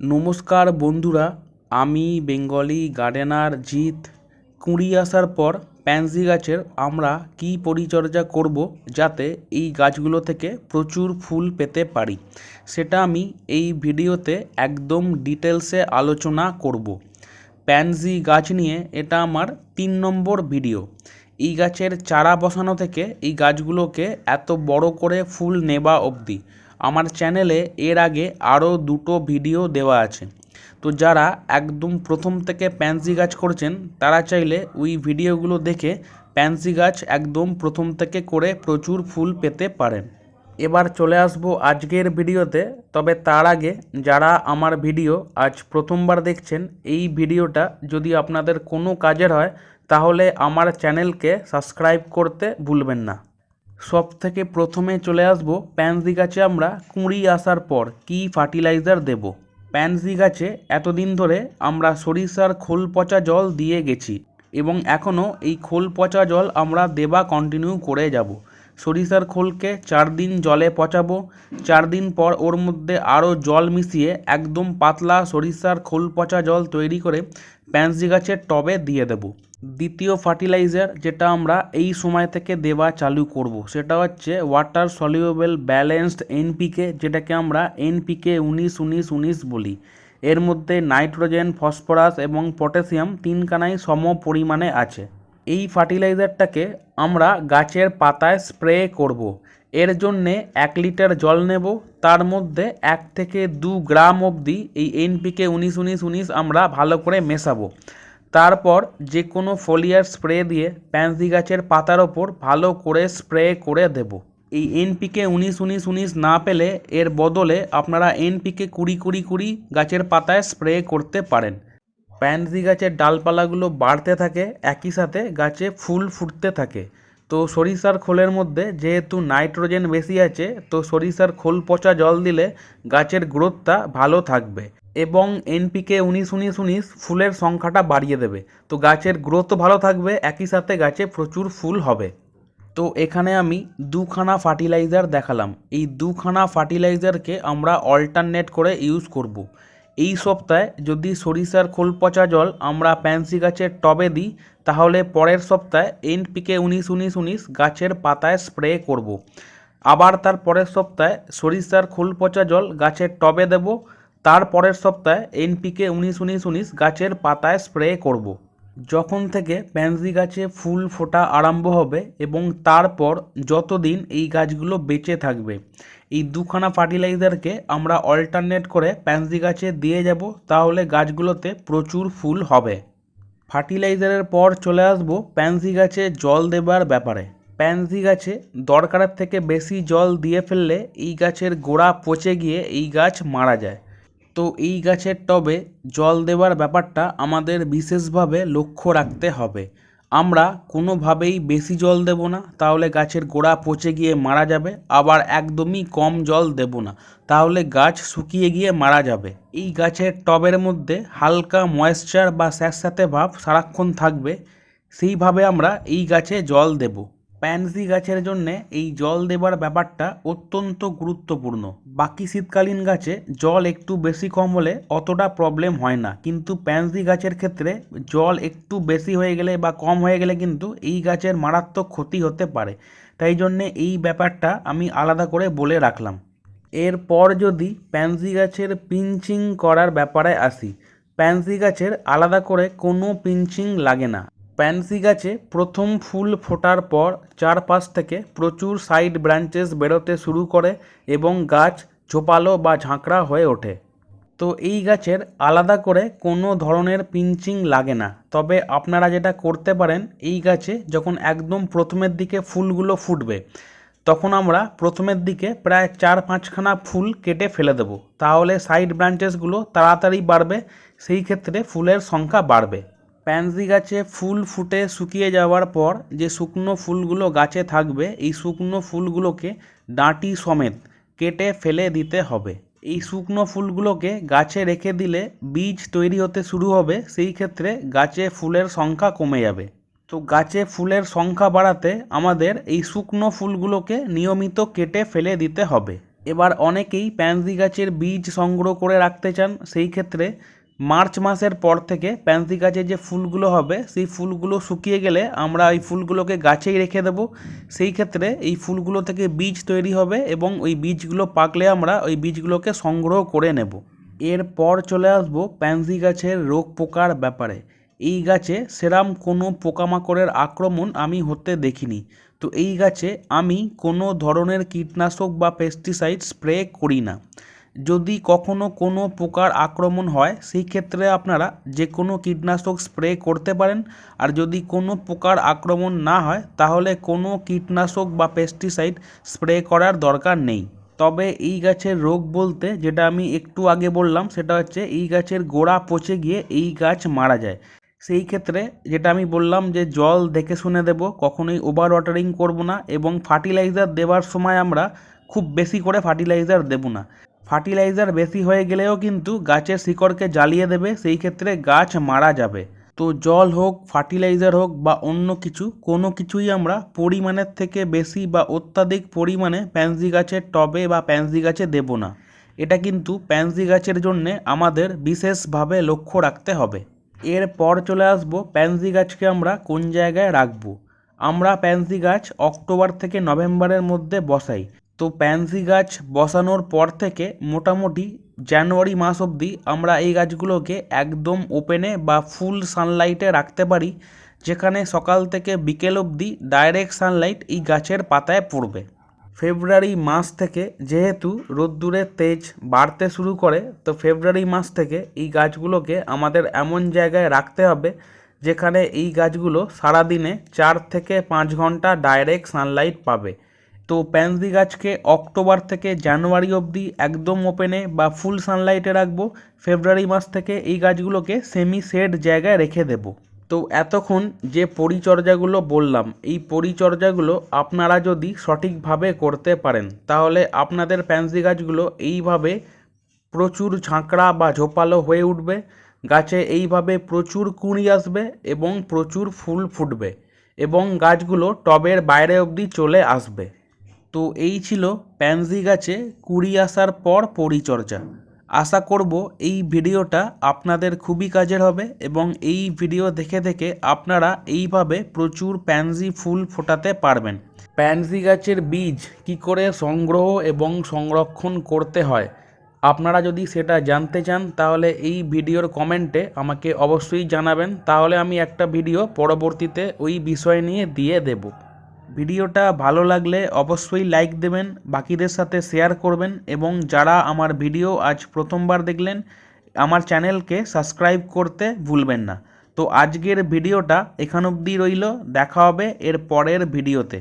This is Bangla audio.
নমস্কার বন্ধুরা, আমি বেঙ্গলি গার্ডেনার জিৎ। কুঁড়ি আসার পর প্যান্সি গাছের আমরা কী পরিচর্যা করব যাতে এই গাছগুলো থেকে প্রচুর ফুল পেতে পারি, সেটা আমি এই ভিডিওতে একদম ডিটেলসে আলোচনা করব। প্যান্সি গাছ নিয়ে এটা আমার তিন নম্বর ভিডিও। এই গাছের চারা বসানো থেকে এই গাছগুলোকে এত বড় করে ফুল নেবা অবধি আমার চ্যানেলে এর আগে আরও দুটো ভিডিও দেওয়া আছে। তো যারা একদম প্রথম থেকে প্যান্সি গাছ করছেন, তারা চাইলে ওই ভিডিওগুলো দেখে প্যান্সি গাছ একদম প্রথম থেকে করে প্রচুর ফুল পেতে পারেন। এবার চলে আসব আজকের ভিডিওতে, তবে তার আগে যারা আমার ভিডিও আজ প্রথমবার দেখছেন, এই ভিডিওটা যদি আপনাদের কোনো কাজের হয়, তাহলে আমার চ্যানেলকে সাবস্ক্রাইব করতে ভুলবেন না। সব থেকে প্রথমে চলে আসব প্যান্সি গাছে আমরা কুঁড়ি আসার পর কী ফার্টিলাইজার দেব। প্যান্সি গাছে এতদিন ধরে আমরা সরিষার খোল পচা জল দিয়ে গেছি এবং এখনও এই খোল পচা জল আমরা দেবা কন্টিনিউ করে যাব। সরিষার খোলকে চার দিন জলে পচাবো, চার দিন পর ওর মধ্যে আরও জল মিশিয়ে একদম পাতলা সরিষার খোল পচা জল তৈরি করে প্যান্সি গাছের টবে দিয়ে দেব। দ্বিতীয় ফার্টিলাইজার যেটা আমরা এই সময় থেকে দেওয়া চালু করব, সেটা হচ্ছে ওয়াটার সলিউবেল ব্যালেন্সড এনপিকে যেটাকে আমরা এনপিকে উনিশ উনিশ উনিশ বলি। এর মধ্যে নাইট্রোজেন, ফসফরাস এবং পটাশিয়াম তিনখানাই সম পরিমাণে আছে। এই ফার্টিলাইজারটাকে আমরা গাছের পাতায় স্প্রে করব। এর জন্যে এক লিটার জল নেব। তার মধ্যে এক থেকে দু গ্রাম অবধি এই এনপিকে উনিশ উনিশ উনিশ আমরা ভালো করে মেশাবো। তারপর যে কোনো ফোলিয়ার স্প্রে দিয়ে প্যান্সি গাছের পাতার ওপর ভালো করে স্প্রে করে দেব। এই এনপিকে উনিশ উনিশ উনিশ না পেলে এর বদলে আপনারা এনপিকে কুড়ি কুড়ি কুড়ি গাছের পাতায় স্প্রে করতে পারেন। প্যান্সি গাছের ডালপালাগুলো বাড়তে থাকে, একই সাথে গাছে ফুল ফুটতে থাকে। তো সরিষার খোলের মধ্যে যেহেতু নাইট্রোজেন বেশি আছে, তো সরিষার খোল পচা জল দিলে গাছের গ্রোথটা ভালো থাকবে। এবং এনপিকে উনিশ উনিশ উনিশ ফুলের সংখ্যাটা বাড়িয়ে দেবে তো গাছের গ্রোথও ভালো থাকবে, একই সাথে গাছে প্রচুর ফুল হবে তো এখানে আমি দুখানা ফার্টিলাইজার দেখালাম এই দুখানা ফার্টিলাইজারকে আমরা অল্টারনেট করে ইউজ করব। এই সপ্তাহে যদি সরিষার খোল পচা জল আমরা প্যান্সি গাছের টবে দিই, তাহলে পরের সপ্তাহে এনপিকে উনিশ উনিশ উনিশ গাছের পাতায় স্প্রে করব। আবার তার পরের সপ্তাহে সরিষার খোল পচা জল গাছের টবে দেব তার পরের সপ্তাহে এনপিকে উনিশ উনিশ উনিশ গাছের পাতায় স্প্রে করব। যখন থেকে প্যান্সি গাছে ফুল ফোটা আরম্ভ হবে এবং তারপর যতদিন এই গাছগুলো বেঁচে থাকবে, এই দুখানা ফার্টিলাইজারকে আমরা অল্টারনেট করে প্যান্সি গাছে দিয়ে যাব, তাহলে গাছগুলোতে প্রচুর ফুল হবে। ফার্টিলাইজারের পর চলে আসব প্যান্সি গাছে জল দেবার ব্যাপারে। প্যান্সি গাছে দরকারের থেকে বেশি জল দিয়ে ফেললে এই গাছের গোড়া পচে গিয়ে এই গাছ মারা যায়। তো এই গাছের টবে জল দেওয়ার ব্যাপারটা আমাদের বিশেষভাবে লক্ষ্য রাখতে হবে। আমরা কোনোভাবেই বেশি জল দেব না, তাহলে গাছের গোড়া পচে গিয়ে মারা যাবে, আবার একদমই কম জল দেব না, তাহলে গাছ শুকিয়ে গিয়ে মারা যাবে। এই গাছের টবের মধ্যে হালকা ময়েশ্চার বা স্যাঁতস্যাঁতে ভাব সারাক্ষণ থাকবে, সেইভাবে আমরা এই গাছে জল দেবো। প্যান্সি গাছের জন্যে এই জল দেবার ব্যাপারটা অত্যন্ত গুরুত্বপূর্ণ। বাকি শীতকালীন গাছে জল একটু বেশি কম হলে অতটা প্রবলেম হয় না। কিন্তু প্যান্সি গাছের ক্ষেত্রে জল একটু বেশি হয়ে গেলে বা কম হয়ে গেলে কিন্তু এই গাছের মারাত্মক ক্ষতি হতে পারে। তাই জন্যে এই ব্যাপারটা আমি আলাদা করে বলে রাখলাম। এরপর যদি প্যান্সি গাছের পিঞ্চিং করার ব্যাপারে আসি প্যান্সি গাছের আলাদা করে কোনো পিঞ্চিং লাগে না। প্যান্সি গাছে প্রথম ফুল ফোটার পর চারপাশ থেকে প্রচুর সাইড ব্রাঞ্চেস বেরোতে শুরু করে এবং গাছ ঝোপালো বা ঝাঁকড়া হয়ে ওঠে। তো এই গাছের আলাদা করে কোনো ধরনের পিঞ্চিং লাগে না। তবে আপনারা যেটা করতে পারেন, এই গাছে যখন একদম প্রথমের দিকে ফুলগুলো ফুটবে, তখন আমরা প্রথমের দিকে প্রায় চার পাঁচখানা ফুল কেটে ফেলে দেবো। তাহলে সাইড ব্রাঞ্চেসগুলো তাড়াতাড়ি বাড়বে, সেই ক্ষেত্রে ফুলের সংখ্যা বাড়বে। প্যান্সি গাছে ফুল ফুটে শুকিয়ে যাওয়ার পর যে শুকনো ফুলগুলো গাছে থাকবে, এই শুকনো ফুলগুলোকে ডাঁটি সমেত কেটে ফেলে দিতে হবে। এই শুকনো ফুলগুলোকে গাছে রেখে দিলে বীজ তৈরি হতে শুরু হবে, সেই ক্ষেত্রে গাছে ফুলের সংখ্যা কমে যাবে। তো গাছে ফুলের সংখ্যা বাড়াতে আমাদের এই শুকনো ফুলগুলোকে নিয়মিত কেটে ফেলে দিতে হবে। এবার অনেকেই প্যান্সি গাছের বীজ সংগ্রহ করে রাখতে চান, সেই ক্ষেত্রে মার্চ মাসের পর থেকে প্যান্সি গাছের যে ফুলগুলো হবে, সেই ফুলগুলো শুকিয়ে গেলে আমরা এই ফুলগুলোকে গাছেই রেখে দেবো। সেই ক্ষেত্রে এই ফুলগুলো থেকে বীজ তৈরি হবে এবং ওই বীজগুলো পাকলে আমরা ওই বীজগুলোকে সংগ্রহ করে নেব। এরপর চলে আসব প্যান্সি গাছের রোগ পোকার ব্যাপারে। এই গাছে সেরাম কোনো পোকামাকড়ের আক্রমণ আমি হতে দেখিনি। তো এই গাছে আমি কোনো ধরনের কীটনাশক বা পেস্টিসাইড স্প্রে করি না। যদি কখনো কোনো পোকার আক্রমণ হয়, সেই ক্ষেত্রে আপনারা যে কোনো কীটনাশক স্প্রে করতে পারেন। আর যদি কোনো পোকার আক্রমণ না হয়, তাহলে কোনো কীটনাশক বা পেস্টিসাইড স্প্রে করার দরকার নেই। তবে এই গাছের রোগ বলতে, যেটা আমি একটু আগে বললাম, সেটা হচ্ছে এই গাছের গোড়া পচে গিয়ে এই গাছ মারা যায়। সেই ক্ষেত্রে যেটা আমি বললাম যে, জল দেখে শুনে দেবো, কখনোই ওভার ওয়াটারিং করব না এবং ফার্টিলাইজার দেওয়ার সময় আমরা খুব বেশি করে ফার্টিলাইজার দেবো না। ফার্টিলাইজার বেশি হয়ে গেলেও কিন্তু গাছের শিকড়কে জ্বালিয়ে দেবে, সেই ক্ষেত্রে গাছ মারা যাবে। তো জল হোক, ফার্টিলাইজার হোক বা অন্য কিছু, কোনো কিছুই আমরা পরিমাণের থেকে বেশি বা অত্যাধিক পরিমাণে প্যান্সি গাছের টবে বা প্যান্সি গাছে দেবো না। এটা কিন্তু প্যান্সি গাছের জন্যে আমাদের বিশেষভাবে লক্ষ্য রাখতে হবে। এরপর চলে আসব প্যান্সি গাছকে আমরা কোন জায়গায় রাখব? আমরা প্যান্সি গাছ অক্টোবর থেকে নভেম্বরের মধ্যে বসাই। তো প্যান্সি গাছ বসানোর পর থেকে মোটামুটি জানুয়ারি মাস অবধি আমরা এই গাছগুলোকে একদম ওপেনে বা ফুল সানলাইটে রাখতে পারি, যেখানে সকাল থেকে বিকেল অবধি ডাইরেক্ট সানলাইট এই গাছের পাতায় পড়বে। ফেব্রুয়ারি মাস থেকে যেহেতু রোদ্দুরের তেজ বাড়তে শুরু করে, তো ফেব্রুয়ারি মাস থেকে এই গাছগুলোকে আমাদের এমন জায়গায় রাখতে হবে, যেখানে এই গাছগুলো সারাদিনে চার থেকে পাঁচ ঘণ্টা ডাইরেক্ট সানলাইট পাবে। তো প্যান্সি গাছকে অক্টোবর থেকে জানুয়ারি অবধি একদম ওপেনে বা ফুল সানলাইটে রাখব। ফেব্রুয়ারি মাস থেকে এই গাছগুলোকে সেমি শেড জায়গায় রেখে দেবো। তো এতক্ষণ যে পরিচর্যাগুলো বললাম, এই পরিচর্যাগুলো আপনারা যদি সঠিকভাবে করতে পারেন, তাহলে আপনাদের প্যান্সি গাছগুলো এইভাবে প্রচুর ঝাঁকড়া বা ঝোপালো হয়ে উঠবে, গাছে এইভাবে প্রচুর কুঁড়ি আসবে এবং প্রচুর ফুল ফুটবে এবং গাছগুলো টবের বাইরে অবধি চলে আসবে। তো এই ছিল প্যান্সি গাছে কুড়ি আসার পর পরিচর্যা। আশা করব এই ভিডিওটা আপনাদের খুবই কাজের হবে এবং এই ভিডিও দেখে দেখে আপনারা এইভাবে প্রচুর প্যান্সি ফুল ফোটাতে পারবেন। প্যান্সি গাছের বীজ কি করে সংগ্রহ এবং সংরক্ষণ করতে হয়, আপনারা যদি সেটা জানতে চান তাহলে এই ভিডিওর কমেন্টে আমাকে অবশ্যই জানাবেন। তাহলে আমি একটা ভিডিও পরবর্তীতে ওই বিষয় নিয়ে দিয়ে দেবো। ভিডিওটা ভালো লাগলে অবশ্যই লাইক দেবেন, বাকিদের সাথে শেয়ার করবেন এবং যারা আমার ভিডিও আজ প্রথমবার দেখলেন, আমার চ্যানেলকে সাবস্ক্রাইব করতে ভুলবেন না। তো আজকের ভিডিওটা এখান অবধি রইল, দেখা হবে এর পরের ভিডিওতে।